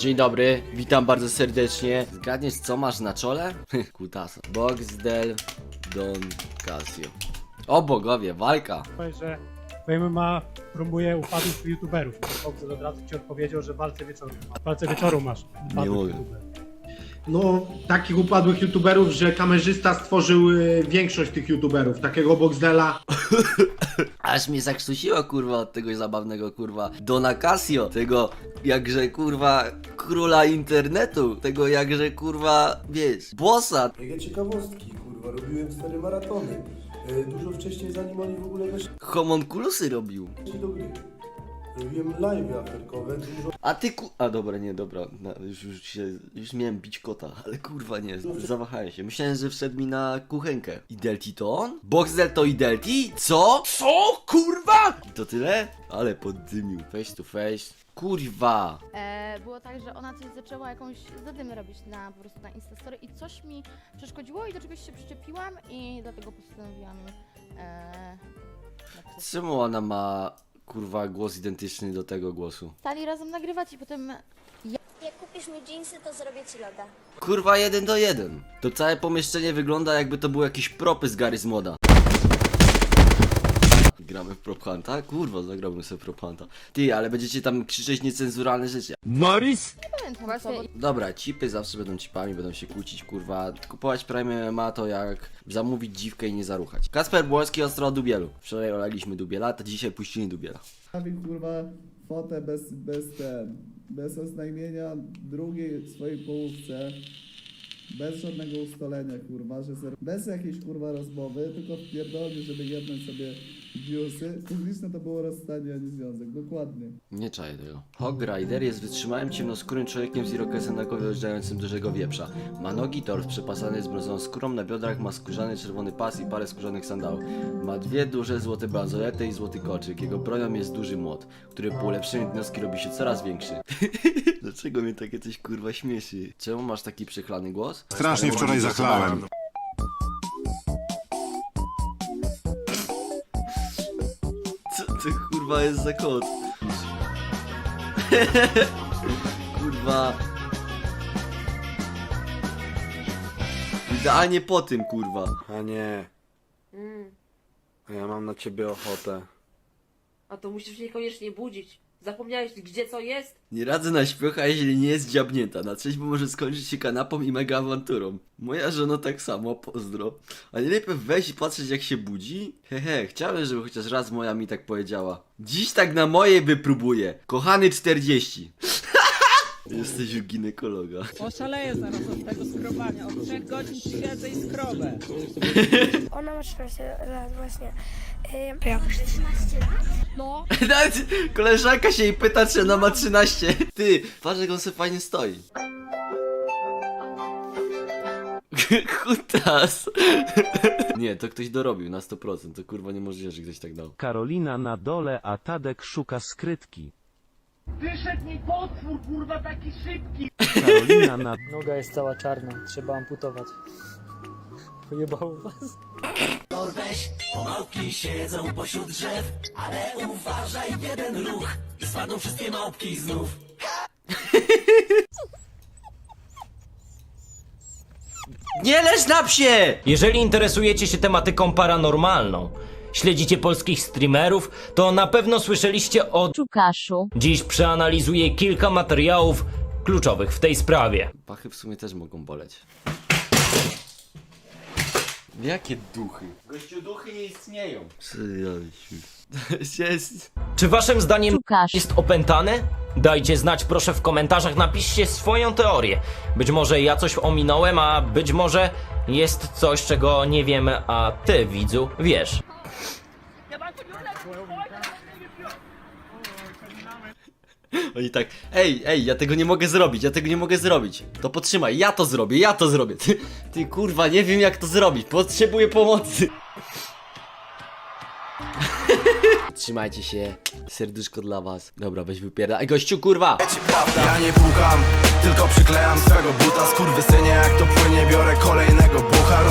Dzień dobry, witam bardzo serdecznie. Zgadniesz co masz na czole? Kutasa. Boxdel Don Casio. O bogowie, walka. Powiedz, że MMA próbuje upadłych youtuberów. Boxer od razu ci odpowiedział, że walce wieczoru. Walce wieczoru masz. upadłych mogę. youtuberów. No, takich upadłych youtuberów, że kamerzysta stworzył y, większość tych youtuberów. Takiego Boxdela. Aż mnie zakrztusiło kurwa od tego zabawnego kurwa Dona Casio. Tego jakże kurwa króla internetu. Tego jakże kurwa, wiesz, bossa. Jakie ciekawostki, kurwa, robiłem cztery maratony. E, Dużo wcześniej, zanim oni w ogóle weszli Homonkulusy robił. do gry. Robiłem live aferkowe, dużo A ty ku... A dobra, nie, dobra, no, już, już się, już miałem bić kota, ale kurwa nie, zawahałem się. Myślałem, że wszedł mi na kuchenkę. Idelti to on? Boxel to Idelti? Co? Co? Kurwa? I to tyle? Ale poddymił. Face to face. Kurwa. E, było tak, że ona coś zaczęła jakąś zadymę robić na po prostu na Instastory i coś mi przeszkodziło i do czegoś się przyczepiłam i dlatego postanowiłam e. Czemu ona ma, kurwa, głos identyczny do tego głosu? Stali razem nagrywać i potem Jak kupisz mi jeansy, to zrobię ci loda. Kurwa, jeden do jeden. To całe pomieszczenie wygląda jakby to był jakiś propy z Gary z moda. Gramy w Prop Hunta? Kurwa, zagrałbym sobie w Prop Hunta. Ty, ale będziecie tam krzyczeć niecenzuralne rzeczy. nie pamiętam co, bo Dobra, cipy zawsze będą cipami, będą się kłócić, kurwa. Kupować Prime ma to jak zamówić dziwkę i nie zaruchać. Kasper Błoński ostro o Dubielu. Wczoraj olaliśmy Dubiela, to dzisiaj puścili Dubiela. Stawił kurwa fotę bez, bez ten, bez oznajmienia drugiej swojej połówce, bez żadnego ustalenia kurwa, że ser... bez jakiejś kurwa rozmowy, tylko wpierdolnie, żeby jednąć sobie viewsy. Publiczne to było rozstanie, a nie związek, dokładnie. Nie czaję tego. Hog Rider jest wytrzymałym ciemnoskórym człowiekiem z irokesem na głowie dużego wieprza. Ma nogi tors przepasany z brązową skórą, na biodrach ma skórzany czerwony pas i parę skórzanych sandałów. Ma dwie duże złote bransolety i złoty koczyk. Jego bronią jest duży młot, który po ulepszeniu wnioski robi się coraz większy. Dlaczego mnie takie coś kurwa śmieszy? Czemu masz taki przechlany głos? Strasznie wczoraj zachlałem. Co to kurwa jest za kot? kurwa. Idealnie po tym kurwa. A nie. A ja mam na ciebie ochotę. A to musisz mnie koniecznie budzić. Zapomniałeś, gdzie co jest? Nie radzę na śpiocha, jeśli nie jest dziabnięta. Na trzeźwo może skończyć się kanapą i mega awanturą. Moja żona tak samo, pozdro. A nie lepiej wejść i patrzeć jak się budzi? Hehe, chciałem, żeby chociaż raz moja mi tak powiedziała. Dziś tak na mojej wypróbuję. Kochany 40. Jesteś u ginekologa. Oszaleję zaraz od tego skrobania. Od trzech godzin siedzę i skrobę. Ona ma 14 lat właśnie. Yy, ja masz 13 lat? No. Nawet koleżanka się jej pyta, czy ona ma 13. Ty, patrz jak on sobie fajnie stoi. Kutas. Nie, to ktoś dorobił na 100%. To kurwa niemożliwe, że ktoś tak dał. Karolina na dole, a Tadek szuka skrytki. Wyszedł mi potwór, kurwa, taki szybki. Karolina na Noga jest cała czarna, trzeba amputować. Pojebało was? Nie leż na psie! Jeżeli interesujecie się tematyką paranormalną, śledzicie polskich streamerów, to na pewno słyszeliście o Czukaszu. Dziś przeanalizuję kilka materiałów kluczowych w tej sprawie. Pachy w sumie też mogą boleć. Jakie duchy? Gościu, duchy nie istnieją. Przyjaciół. Jest. Czy waszym zdaniem Czukasz. jest opętany? Dajcie znać proszę w komentarzach, napiszcie swoją teorię. Być może ja coś ominąłem, a być może jest coś, czego nie wiemy, a ty, widzu, wiesz. Oni tak, ej, ej, ja tego nie mogę zrobić, ja tego nie mogę zrobić. To potrzymaj, ja to zrobię, ja to zrobię. Ty, ty kurwa, nie wiem jak to zrobić, potrzebuję pomocy. Trzymajcie się, serduszko dla was. Dobra, weź wypierda. Ej, gościu, kurwa! Ja nie pukam, tylko przyklejam swego buta Skurwysynie jak to płynie, biorę kolejnego bucha